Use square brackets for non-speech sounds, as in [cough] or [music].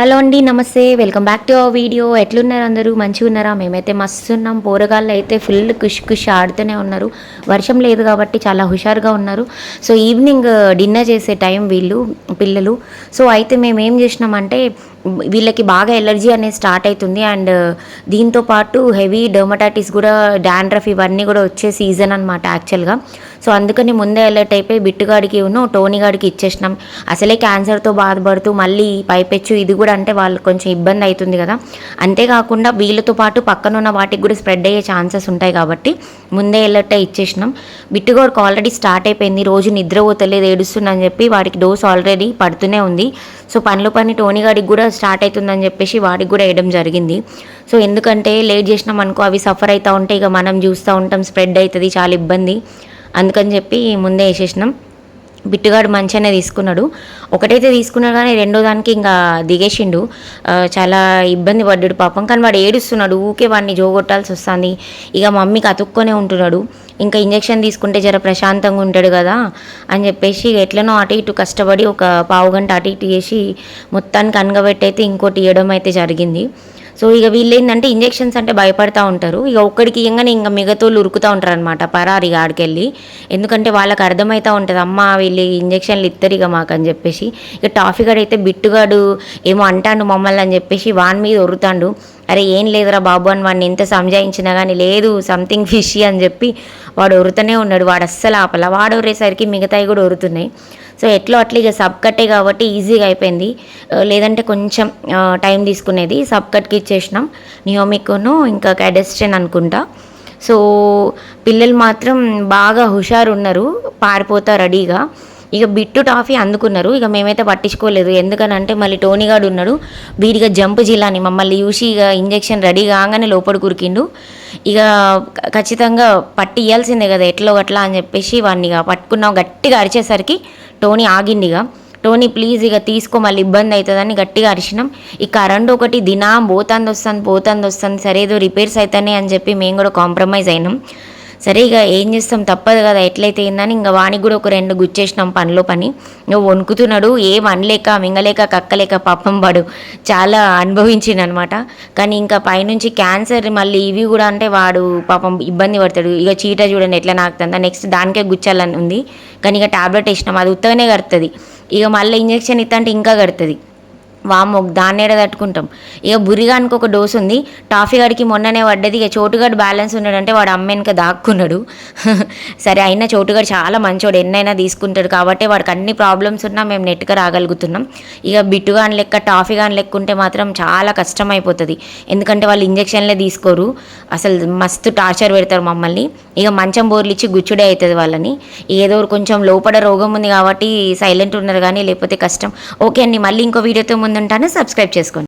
Hello అండి నమస్తే. Welcome back to our video. ఎట్లున్నారు అందరూ? మంచిగా ఉన్నారా? మేమైతే మస్తు ఉన్నాం. పోరగాళ్ళు అయితే ఫుల్ కుష్ కుష్ ఆడుతూనే ఉన్నారు. వర్షం లేదు కాబట్టి చాలా హుషారుగా ఉన్నారు. సో ఈవినింగ్ డిన్నర్ చేసే టైం వీళ్ళు పిల్లలు. సో అయితే మేము ఏం చేసినామంటే వీళ్ళకి బాగా ఎలర్జీ అనేది స్టార్ట్ అవుతుంది. అండ్ దీంతో పాటు హెవీ డర్మటైటిస్ కూడా డాండ్రఫ్ ఇవన్నీ కూడా వచ్చే సీజన్ అనమాట యాక్చువల్గా. సో అందుకని ముందే అలర్ట్ అయిపోయి బిట్టుగాడికి ఉన్ను టోనీ గాడికి ఇచ్చేసినాం. అసలే క్యాన్సర్తో బాధపడుతూ మళ్ళీ పైపెచ్చు. ఇది కూడా అంటే వాళ్ళకి కొంచెం ఇబ్బంది అవుతుంది కదా. అంతేకాకుండా వీళ్ళతో పాటు పక్కన ఉన్న వాటికి కూడా స్ప్రెడ్ అయ్యే ఛాన్సెస్ ఉంటాయి కాబట్టి ముందే అలర్ట్ అయి ఇచ్చేసినాం. బిట్టుగాడికి ఆల్రెడీ స్టార్ట్ అయిపోయింది. రోజు నిద్ర పోతలేదు ఏడుస్తుందని చెప్పి వాడికి డోస్ ఆల్రెడీ పడుతూనే ఉంది. సో పనులు పని టోనీ గాడికి కూడా స్టార్ట్ అవుతుందని చెప్పేసి వాడికి కూడా వేయడం జరిగింది. సో ఎందుకంటే లేట్ చేసినాం అనుకో అవి సఫర్ అవుతూ ఉంటే ఇక మనం చూస్తూ ఉంటాం స్ప్రెడ్ అవుతుంది చాలా ఇబ్బంది. అందుకని చెప్పి ముందే వేసేసినాం. బిట్టుగాడు మంచిగానే తీసుకున్నాడు. ఒకటైతే తీసుకున్నాడు కానీ రెండో దానికి ఇంకా దిగేసిండు. చాలా ఇబ్బంది పడ్డాడు పాపం. కానీ వాడు ఏడుస్తున్నాడు. ఊకే వాడిని జోగొట్టాల్సి వస్తుంది. ఇక మమ్మీకి అతుక్కొనే ఉంటున్నాడు. ఇంకా ఇంజెక్షన్ తీసుకుంటే జర ప్రశాంతంగా ఉంటాడు కదా అని చెప్పేసి ఎట్లనో అటు ఇటు కష్టపడి ఒక పావు గంట అటు ఇటు చేసి మొత్తానికి అనగబెట్టయితే ఇంకోటి ఇవ్వడం అయితే జరిగింది. సో ఇక వీళ్ళు ఏంటంటే ఇంజెక్షన్స్ అంటే భయపడతా ఉంటారు. ఇక ఒక్కడికి ఇవ్వగానే ఇంకా మిగతోళ్ళు ఉరుకుతూ ఉంటారు అనమాట పరారి ఆడికెళ్ళి. ఎందుకంటే వాళ్ళకి అర్థమవుతూ ఉంటుంది అమ్మ వీళ్ళు ఇంజెక్షన్లు ఇస్తారు ఇక మాకు అని చెప్పేసి. ఇక టాఫీ గడు అయితే బిట్టుగాడు ఏమో అంటాడు మమ్మల్ని అని చెప్పేసి వాని మీద ఒరుతాడు అరే ఏం లేదురా బాబు అని వాడిని ఎంత సంజాయించినా కానీ లేదు సంథింగ్ ఫిషీ అని చెప్పి వాడు ఒరుతూనే ఉన్నాడు. వాడు అస్సలు ఆపల. వాడు ఒరేసరికి మిగతాయి కూడా ఉరుతున్నాయి సో ఎట్లో అట్లా ఇక సబ్ కట్టే కాబట్టి ఈజీగా అయిపోయింది. లేదంటే కొంచెం టైం తీసుకునేది. సబ్ కట్కి ఇచ్చేసినాం. నియోమిక్ను ఇంకా క్యాడెస్ట్రెన్ అనుకుంటా. సో పిల్లలు మాత్రం బాగా హుషారు ఉన్నారు పారిపోతా రెడీగా ఇక బిట్టు టాఫీ అందుకున్నారు. ఇక మేమైతే పట్టించుకోలేదు. ఎందుకనంటే మళ్ళీ టోనీగాడు ఉన్నాడు. వీడిగా జంప్ జిల్లాని మమ్మల్ని చూసి ఇక ఇంజెక్షన్ రెడీ కాగానే లోపల కురికిండు. ఇక ఖచ్చితంగా పట్టి ఇవ్వాల్సిందే కదా ఎట్లో అట్లా అని చెప్పేసి వాడిని ఇక పట్టుకున్నాం. గట్టిగా అరిచేసరికి టోనీ ఆగింది ఇక టోనీ ప్లీజ్ ఇక తీసుకో మళ్ళీ ఇబ్బంది అవుతుందని గట్టిగా అరిచినాం. ఈ కరెంట్ ఒకటి దినం పోతుంది వస్తుంది పోతుంది వస్తుంది సరేదో రిపేర్స్ అవుతాయి అని చెప్పి మేము కూడా కాంప్రమైజ్ అయినాం. సరే ఇక ఏం చేస్తాం? తప్పదు కదా ఎట్లయితే ఏందని ఇంకా వానికి కూడా ఒక రెండు గుచ్చేసినాం పనిలో పని. నువ్వు వణుకుతున్నాడు ఏం అనలేక మింగలేక కక్కలేక పాపం వాడు చాలా అనుభవించిండు అనమాట కానీ ఇంకా పైనుంచి క్యాన్సర్ మళ్ళీ ఇవి కూడా అంటే వాడు పాపం ఇబ్బంది పడతాడు. ఇక చీట చూడండి ఎట్లా నాకుతుందా నెక్స్ట్ దానికే గుచ్చాలని ఉంది. కానీ ఇక టాబ్లెట్ వేసినాం అది ఉత్తగానే కడుతుంది. ఇక మళ్ళీ ఇంజెక్షన్ ఇస్తా అంటే ఇంకా కడుతుంది. వామ్మో దాన్ని ఏడ తట్టుకుంటాం? ఇక బురిగానికి ఒక డోస్ ఉంది. టాఫీ గడికి మొన్ననే పడ్డది. ఇక చోటుగాడు బ్యాలెన్స్ ఉన్నాడంటే వాడు అమ్మ వెనక దాక్కున్నాడు. [laughs] సరే అయినా చోటుగాడు చాలా మంచోడు. ఎన్నైనా తీసుకుంటాడు కాబట్టి వాడికి అన్ని ప్రాబ్లమ్స్ ఉన్నా మేము నెట్గా రాగలుగుతున్నాం. ఇక బిట్టుగాని లెక్క టాఫీ గాని లెక్క ఉంటే మాత్రం చాలా కష్టం అయిపోతుంది ఎందుకంటే వాళ్ళు ఇంజెక్షన్లే తీసుకోరు. అసలు మస్తు టార్చర్ పెడతారు మమ్మల్ని. ఇక మంచం బోర్లు ఇచ్చి గుచ్చుడే అవుతుంది వాళ్ళని. ఏదో కొంచెం లోపల రోగం ఉంది కాబట్టి సైలెంట్ ఉన్నారు కానీ లేకపోతే కష్టం. ఓకే అండి మళ్ళీ ఇంకో వీడియోతో ముందుంటాను. సబ్స్క్రైబ్ చేసుకోండి.